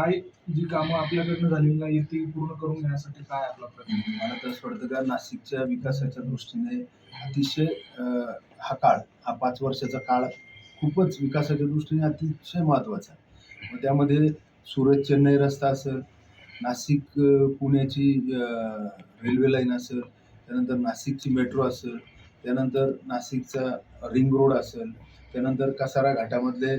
काय जी कामं आपल्याकडनं झालेली नाही ती पूर्ण करून घेण्यासाठी काय आपला प्रयत्न? मला तर वाटतं का नाशिकच्या विकासाच्या दृष्टीने अतिशय अं, हा काळ हा पाच वर्षाचा काळ खूपच विकासाच्या दृष्टीने अतिशय महत्त्वाचा आहे. मग त्यामध्ये सुरत चेन्नई रस्ता असेल नाशिक अं, पुण्याची अं, रेल्वे लाईन असेल त्यानंतर नाशिकची मेट्रो असेल त्यानंतर नाशिकचा रिंग रोड असेल त्यानंतर कसारा घाटामधले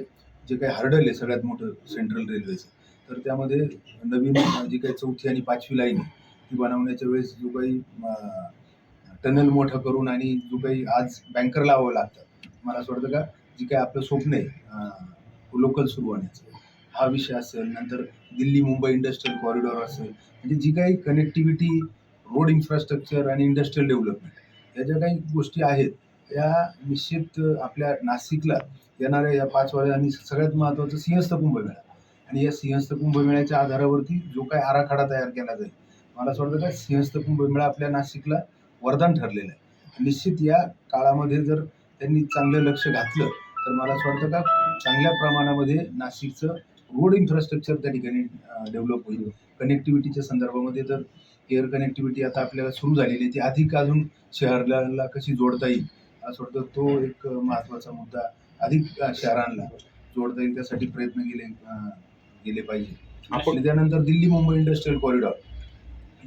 जे काही हर्डल आहे सगळ्यात मोठं सेंट्रल रेल्वेचं तर त्यामध्ये नवीन जी काही चौथी आणि पाचवी लाईन आहे ती बनवण्याच्या वेळेस जो काही टनल मोठं करून आणि जो काही आज बँकर लावावं लागतं मला असं वाटतं का जी काही आपलं स्वप्न आहे लोकल सुरू होण्याचं. हा विषय असेल नंतर दिल्ली मुंबई इंडस्ट्रियल कॉरिडॉर असेल म्हणजे जी काही कनेक्टिव्हिटी रोड इन्फ्रास्ट्रक्चर आणि इंडस्ट्रियल डेव्हलपमेंट या ज्या काही गोष्टी आहेत या निश्चित आपल्या नाशिकला येणाऱ्या या पाच वर्ष आणि सगळ्यात महत्त्वाचं सिंहस्थ कुंभमेळा आणि या सिंहस्थ कुंभमेळ्याच्या आधारावरती जो काही आराखडा तयार केला जाईल मला असं वाटतं का सिंहस्थ कुंभमेळा आपल्या नाशिकला वरदान ठरलेलं आहे. निश्चित या काळामध्ये जर त्यांनी चांगलं लक्ष घातलं तर मला असं वाटतं का चांगल्या प्रमाणामध्ये नाशिकचं रोड इन्फ्रास्ट्रक्चर त्या ठिकाणी डेव्हलप होईल. कनेक्टिव्हिटीच्या संदर्भामध्ये तर एअर कनेक्टिव्हिटी आता आपल्याला सुरू झालेली आहे ती अधिक अजून शहराला कशी जोडता येईल असं वाटतं तो एक महत्त्वाचा मुद्दा अधिक शहरांना जोडता येईल त्यासाठी प्रयत्न केले गेले पाहिजे. आणि त्यानंतर दिल्ली मुंबई इंडस्ट्रियल कॉरिडॉर.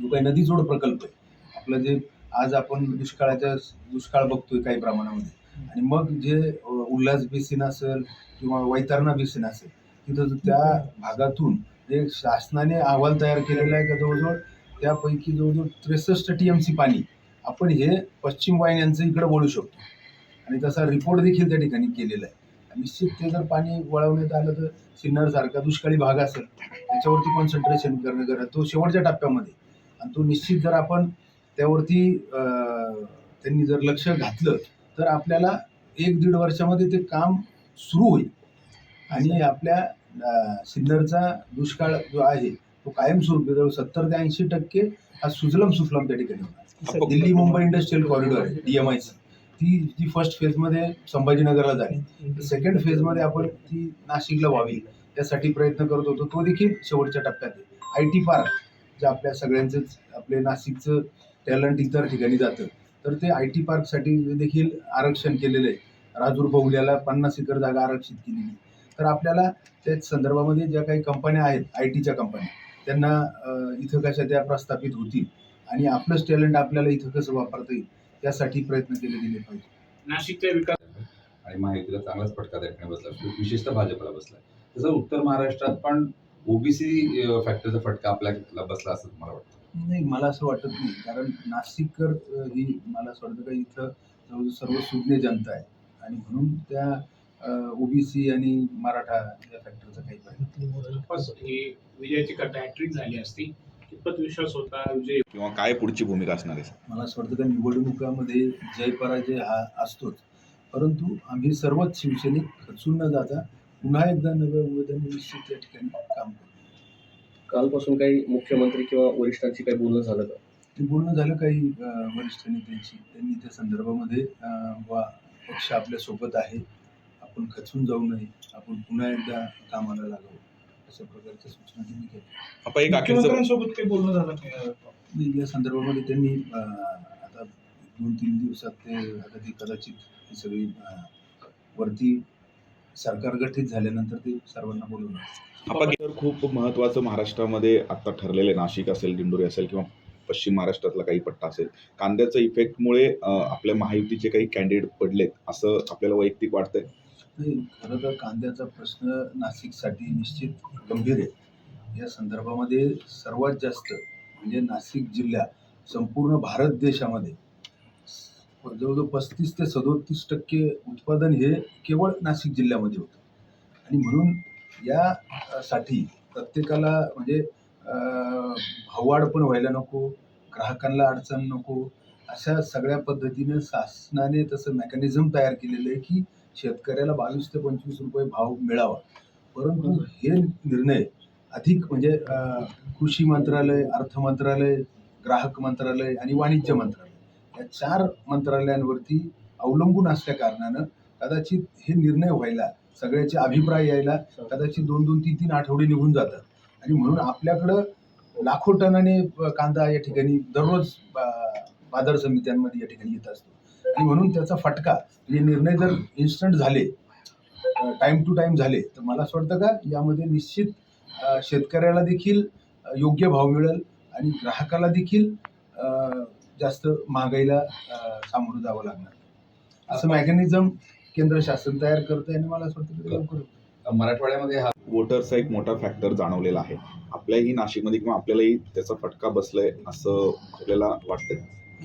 जो काही नदी जोड प्रकल्प आहे. आपलं जे आज आपण दुष्काळाच्या दुष्काळ बघतोय काही प्रमाणामध्ये. आणि मग जे उल्हास बेसिन असेल किंवा वैतरणा बेसिन असेल तिथं त्या भागातून जे शासनाने अहवाल तयार केलेला आहे का जवळजवळ त्यापैकी जवळजवळ त्रेसष्ट टी एम सी पाणी आपण हे पश्चिम वाहिन्यांचं इकडं वळू शकतो. आणि तसा रिपोर्ट देखील त्या ठिकाणी केलेला आहे. निश्चित ते जर पाणी वळवण्यात आलं तर सिन्नरसारखा दुष्काळी भाग असेल त्याच्यावरती कॉन्सन्ट्रेशन करणं गरज तो शेवटच्या टप्प्यामध्ये. आणि तो निश्चित जर आपण त्यावरती त्यांनी जर लक्ष घातलं तर आपल्याला एक दीड वर्षामध्ये ते काम सुरू होईल. आणि आपल्या सिन्नरचा दुष्काळ जो आहे तो कायमस्वरूपी जवळ सत्तर ते ऐंशी टक्के हा सुजलम सुफलम त्या ठिकाणी होणार. दिल्ली मुंबई इंडस्ट्रियल कॉरिडॉर आहे डीएमआयसी ती जी फर्स्ट फेजमध्ये संभाजीनगरला झाली. सेकंड फेजमध्ये आपण ती नाशिकला व्हावी यासाठी प्रयत्न करत होतो. तो देखील शेवटच्या टप्प्यात आहे. आय टी पार्क जे आपल्या सगळ्यांचंच आपले नाशिकचं टॅलंट इतर ठिकाणी जातं. तर ते आय टी पार्कसाठी देखील आरक्षण केलेलं आहे. राजूर बहुल्याला पन्नास एकर जागा आरक्षित केलेली आहे. तर आपल्याला त्याच संदर्भामध्ये ज्या काही कंपन्या आहेत आय टीच्या कंपन्या त्यांना इथं कशा त्या प्रस्थापित होतील आणि आपलंच टॅलेंट आपल्याला इथं कसं वापरता येईल? त्यासाठी प्रयत्न केले गेले पाहिजे. नाशिकच्या विकास आणि महायुतीला चांगलाच फटका त्या बसला. विशेषतः भाजपला बसला. तसं उत्तर महाराष्ट्रात पण ओबीसी फॅक्टरचा फटका आपल्याला बसला असं मला वाटतं? नाही मला असं वाटत नाही. कारण नाशिककर ही मला असं वाटतं का इथं जवळजवळ सर्व सुज्ञ जनता आहे. आणि म्हणून त्या ओबीसी आणि मराठा या फॅक्टरचा काही ही विजयाची हॅट्रिक झाली असती. कितपत विश्वास होता? विजय किंवा काय पुढची भूमिका असणार आहे? मला असं वाटतं का निवडणुकामध्ये जय पराजय हा असतोच. परंतु आम्ही सर्वच शिवसैनिक खचून न जाता पुन्हा एकदा नव्या उमेदवारांनी निश्चित या ठिकाणी काम करू. कालपासून काही मुख्यमंत्री किंवा वरिष्ठांची काही बोलणं झालं का? ते बोलणं झालं काही वरिष्ठ नेत्यांशी. त्यांनी त्या संदर्भामध्ये वा पक्ष आपल्यासोबत आहे. आपण खचून जाऊ नये. आपण पुन्हा एकदा कामाला लागावं अशा प्रकारच्या सूचना त्यांनी केल्या. आपण एक अखेरचं मुख्यमंत्र्यांसोबत काही बोलणं झालं का? नाही, या संदर्भामध्ये त्यांनी अं, आता दोन तीन दिवसात ते आता ते कदाचित ही सगळी अं, वरती सरकार गठीत झाल्यानंतर ते सर्वांना बोलवणार आपण तर खूप महत्त्वाचं महाराष्ट्रामध्ये आता ठरलेलं नाशिक असेल दिंडोरी असेल किंवा पश्चिम महाराष्ट्रातला काही पट्टा असेल. कांद्याच्या इफेक्टमुळे अं, आपल्या महायुतीचे काही कॅन्डिडेट पडलेत असं आपल्याला वैयक्तिक वाटतंय? नाही खरं तर कांद्याचा प्रश्न नाशिकसाठी निश्चित गंभीर आहे. या संदर्भामध्ये सर्वात जास्त म्हणजे नाशिक जिल्ह्या संपूर्ण भारत देशामध्ये जवळजवळ पस्तीस ते सदोतीस टक्के उत्पादन हे केवळ नाशिक जिल्ह्यामध्ये होतं. आणि म्हणून या साठी प्रत्येकाला म्हणजे भाववाढ पण व्हायला नको ग्राहकांना अडचण नको अशा सगळ्या पद्धतीने शासनाने तसं मेकॅनिझम तयार केलेलं आहे की शेतकऱ्याला बावीस ते पंचवीस रुपये भाव मिळावा. परंतु हे निर्णय अधिक म्हणजे कृषी मंत्रालय अर्थ मंत्रालय ग्राहक मंत्रालय आणि वाणिज्य मंत्रालय या चार मंत्रालयांवरती अवलंबून असल्या कारणानं कदाचित हे निर्णय व्हायला सगळ्याचे अभिप्राय यायला कदाचित दोन दोन तीन तीन आठवडे निघून जातात. आणि म्हणून आपल्याकडं लाखो टनाने कांदा या ठिकाणी दररोज बा- बाजार समित्यांमध्ये या ठिकाणी येत असतो. आणि म्हणून त्याचा फटका म्हणजे निर्णय जर इन्स्टंट झाले टाइम टू टाइम झाले तर मला असं वाटतं का यामध्ये निश्चित शेतकऱ्याला देखील योग्य भाव मिळेल आणि ग्राहकाला देखील जास्त महागाईला सामोरं जावं लागणार. असं मॅकॅनिझम केंद्र शासन तयार करतं आणि मला असं वाटतं लवकर मराठवाड्यामध्ये हा वोटरचा एक मोठा फॅक्टर जाणवलेला आहे. आपल्याही नाशिकमध्ये किंवा आपल्यालाही त्याचा फटका बसलाय असं आपल्याला वाटतंय?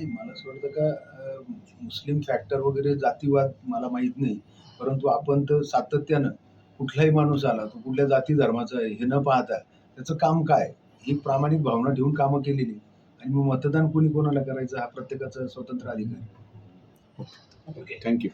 मला असं वाटतं का मुस्लिम फॅक्टर वगैरे जातीवाद मला माहीत नाही. परंतु आपण तर सातत्यानं कुठलाही माणूस आला तो कुठल्या जाती धर्माचा आहे हे न पाहता त्याचं काम काय? ही प्रामाणिक भावना ठेवून कामं केलेली. आणि मग मतदान कोणी कोणाला करायचं हा प्रत्येकाचा स्वतंत्र अधिकार ओके थँक्यू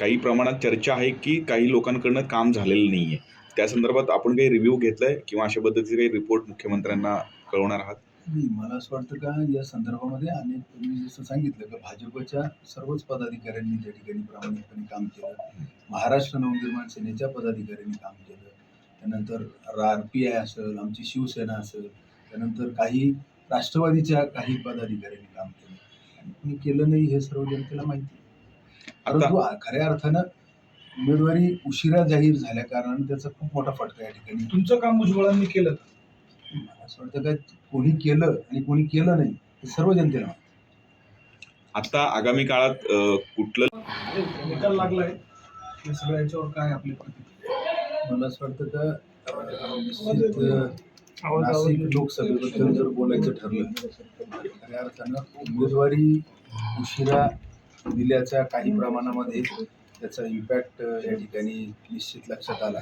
काही प्रमाणात चर्चा आहे की काही लोकांकडनं काम झालेलं नाही आहे त्या संदर्भात आपण काही रिव्ह्यू घेतलाय किंवा अशा पद्धतीचे काही रिपोर्ट मुख्यमंत्र्यांना कळवणार आहात? नाही मला असं वाटतं का या संदर्भामध्ये अनेक मी जसं सांगितलं का भाजपच्या सर्वच पदाधिकाऱ्यांनी त्या ठिकाणी प्रामाणिकपणे काम केलं महाराष्ट्र नवनिर्माण सेनेच्या पदाधिकाऱ्यांनी काम केलं त्यानंतर आर पी आय असेल आमची शिवसेना असेल त्यानंतर काही राष्ट्रवादीच्या काही पदाधिकाऱ्यांनी काम केलं. आणि कुणी केलं नाही हे सर्व जनतेला माहिती आहे. परंतु खऱ्या अर्थानं उमेदवारी उशिरा जाहीर झाल्या कारणाने त्याचा खूप मोठा फटका या ठिकाणी. तुमचं काम भुजबळांनी केलं. मला असं वाटतं काय कोणी केलं आणि कोणी केलं नाही हे सर्व जनतेला. आता आगामी काळात अ, कुठलं निकाल लागलाय. या सगळ्या याच्यावर काय आपली प्रतिक्रिया? मला असं वाटतं का अं, निश्चित अं, नाशिक लोकसभेबद्दल जर बोलायचं ठरलं खऱ्या अर्थानं उमेदवारी उशिरा दिल्याच्या काही प्रमाणामध्ये त्याचा इम्पॅक्ट या ठिकाणी निश्चित लक्षात आला.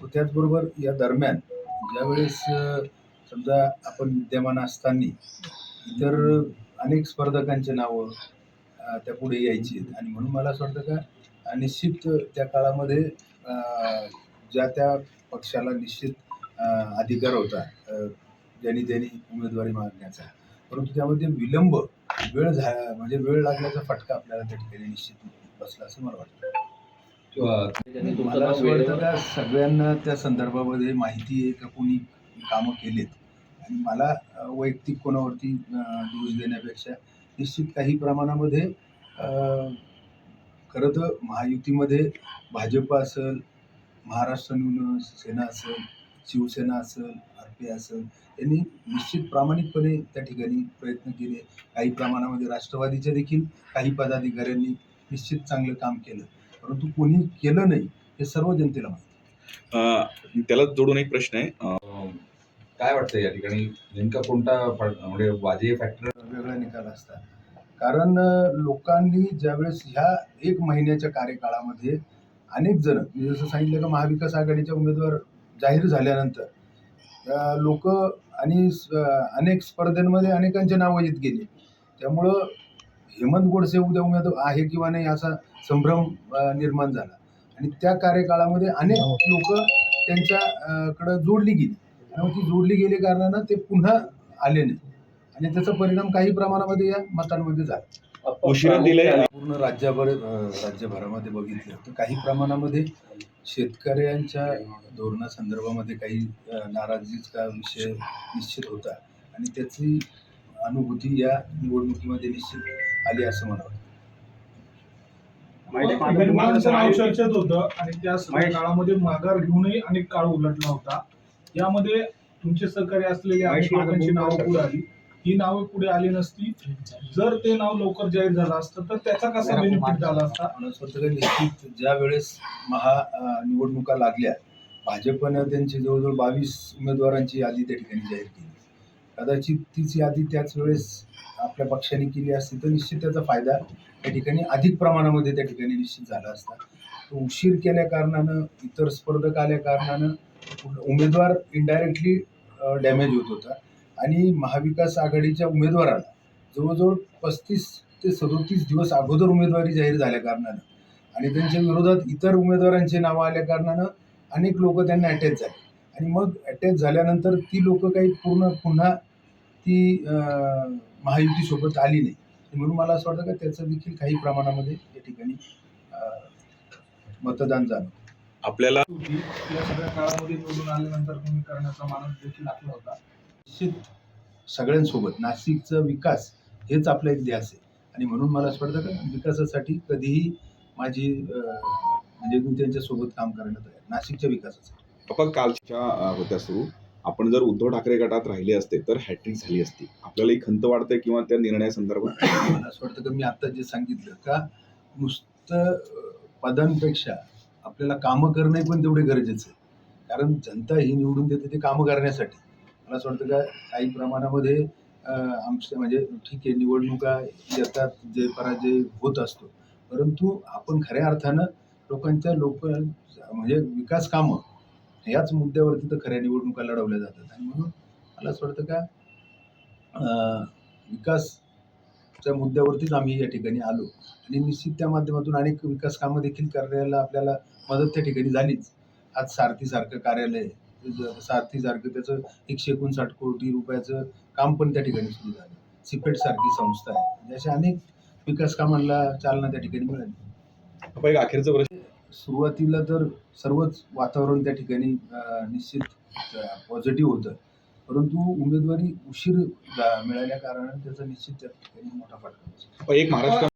तो त्याचबरोबर या दरम्यान ज्यावेळेस समजा आपण विद्यमान असताना इतर अनेक स्पर्धकांचे नावं त्या पुढे यायची आणि म्हणून मला असं वाटतं का निश्चित त्या काळामध्ये ज्या त्या पक्षाला निश्चित अधिकार होता ज्यांनी त्यांनी उमेदवारी मागण्याचा. परंतु त्यामध्ये विलंब वेळ झा म्हणजे वेळ लागल्याचा फटका आपल्याला त्या ठिकाणी निश्चित बसला असं मला वाटतं. मला असं वाटतं का सगळ्यांना त्या संदर्भामध्ये माहिती आहे का कोणी कामं केलेत. आणि मला वैयक्तिक कोणावरती दोष देण्यापेक्षा निश्चित काही प्रमाणामध्ये खरं तर महायुतीमध्ये भाजप असेल महाराष्ट्र नून सेना असेल शिवसेना असेल आर पी असेल यांनी निश्चित प्रामाणिकपणे त्या ठिकाणी प्रयत्न केले. काही प्रमाणामध्ये राष्ट्रवादीच्या देखील काही पदाधिकाऱ्यांनी निश्चित चांगलं काम केलं. परंतु कोणी केलं नाही हे सर्व जनतेला माहिती अ, त्याला जोडून एक प्रश्न आहे. काय वाटतं या ठिकाणी? नेमका कोणता म्हणजे वाजे फॅक्टर वेगळा निकाल असतात कारण लोकांनी ज्यावेळेस ह्या एक महिन्याच्या कार्यकाळामध्ये अनेक जण मी जसं सांगितलं का महाविकास आघाडीचे उमेदवार जाहीर झाल्यानंतर लोक आणि अनेक स्पर्धेमध्ये अनेकांचे नावं येत गेले. त्यामुळं हेमंत गोडसे उद्या उमेदवार आहे किंवा नाही असा संभ्रम निर्माण झाला. आणि त्या कार्यकाळामध्ये अनेक लोक त्यांच्या अं, कडं जोडली गेली. आणि ती जोडली गेली कारणानं ते पुन्हा आले नाही. आणि त्याचा परिणाम काही प्रमाणामध्ये या मतांमध्ये झाला. पूर्ण राज्यभर राज्यभरामध्ये बघितलं तर काही प्रमाणामध्ये शेतकऱ्यांच्या धोरणासंदर्भामध्ये काही नाराजीचा विषय निश्चित होता. आणि त्याची अनुभूती या निवडणुकीमध्ये निश्चित आली असं मला वाटतं. निर्माणाचं नाव चर्चेत होतं आणि त्या सगळ्या काळामध्ये माघार घेऊनही अनेक काळ उलटला होता. यामध्ये तुमचे सहकारी असलेली अनेक लोकांची नावं पुढे आली. ही नावं पुढे आली नसती. जर ते नाव लवकर जाहीर झालं असतं तर त्याचा कसा बेनिफिट झाला असता? निश्चित ज्या वेळेस महा निवडणुका लागल्या भाजपनं त्यांची जवळजवळ बावीस उमेदवारांची यादी त्या ठिकाणी जाहीर केली. कदाचित तीच यादी त्याच वेळेस आपल्या पक्षाने केली असती तर निश्चित त्याचा फायदा त्या ठिकाणी अधिक प्रमाणामध्ये त्या ठिकाणी निश्चित झाला असता. तो उशीर केल्या कारणानं इतर स्पर्धक आल्या कारणानं उमेदवार इनडायरेक्टली डॅमेज होत होता. आणि महाविकास आघाडीच्या उमेदवाराला जवळजवळ पस्तीस ते सदोतीस दिवस अगोदर उमेदवारी जाहीर झाल्या कारणानं आणि त्यांच्या विरोधात इतर उमेदवारांची नावं आल्या कारणानं अनेक लोक त्यांना अटॅच झाले. आणि मग अटॅच झाल्यानंतर ती लोक काही पूर्ण पुन्हा ती महायुतीसोबत आली नाही. म्हणून मला असं वाटतं का त्याचं देखील काही प्रमाणामध्ये या ठिकाणी मतदान झालं. आपल्याला या सगळ्या काळामध्ये निवडून आल्यानंतर तुम्ही करण्याचा मानस देखील दाखला होता. निश्चित. सगळ्यांसोबत नाशिकचा विकास हेच आपला एक ध्यास आहे. आणि म्हणून मला असं वाटतं का विकासासाठी कधीही माझी अं, म्हणजे मी त्यांच्यासोबत काम करण्यात आहे नाशिकच्या विकासासाठी. आपण कालच्या होत्या सुरू. आपण जर उद्धव ठाकरे गटात राहिले असते तर हॅट्रिक झाली असती. आपल्याला एक खंत वाटते किंवा त्या निर्णयासंदर्भात? मला असं वाटतं का? मी आता जे सांगितलं का नुसतं पदांपेक्षा आपल्याला कामं करणे पण तेवढे गरजेचं आहे. कारण जनता ही निवडून देते ते कामं करण्यासाठी. मला असं वाटतं का काही प्रमाणामध्ये आमच्या म्हणजे ठीक आहे निवडणुका येतात जे पराजय होत असतो. परंतु आपण खऱ्या अर्थानं लोकांच्या लोक म्हणजे विकास कामं याच मुद्द्यावरती तर खऱ्या निवडणुका लढवल्या जातात. आणि म्हणून मला असं वाटतं का विकासच्या मुद्द्यावरतीच आम्ही या ठिकाणी आलो. आणि निश्चित त्या माध्यमातून अनेक विकास कामं देखील करायला आपल्याला मदत त्या ठिकाणी झालीच. आज सारथीसारखं कार्यालय सारथीसारखं त्याचं एकशे एकोणसाठ कोटी रुपयाचं काम पण त्या ठिकाणी सुरू झालं. सिपेट सारखी संस्था आहे. म्हणजे अशा अनेक विकास कामांना चालना त्या ठिकाणी मिळाली. अखेरचं प्रश्न सुरुवातीला तर सर्वच वातावरण त्या ठिकाणी निश्चित पॉझिटिव्ह होतं. परंतु उमेदवारी उशीर मिळाल्या कारणाने त्याचा निश्चित त्या ठिकाणी मोठा फटका एक महाराष्ट्र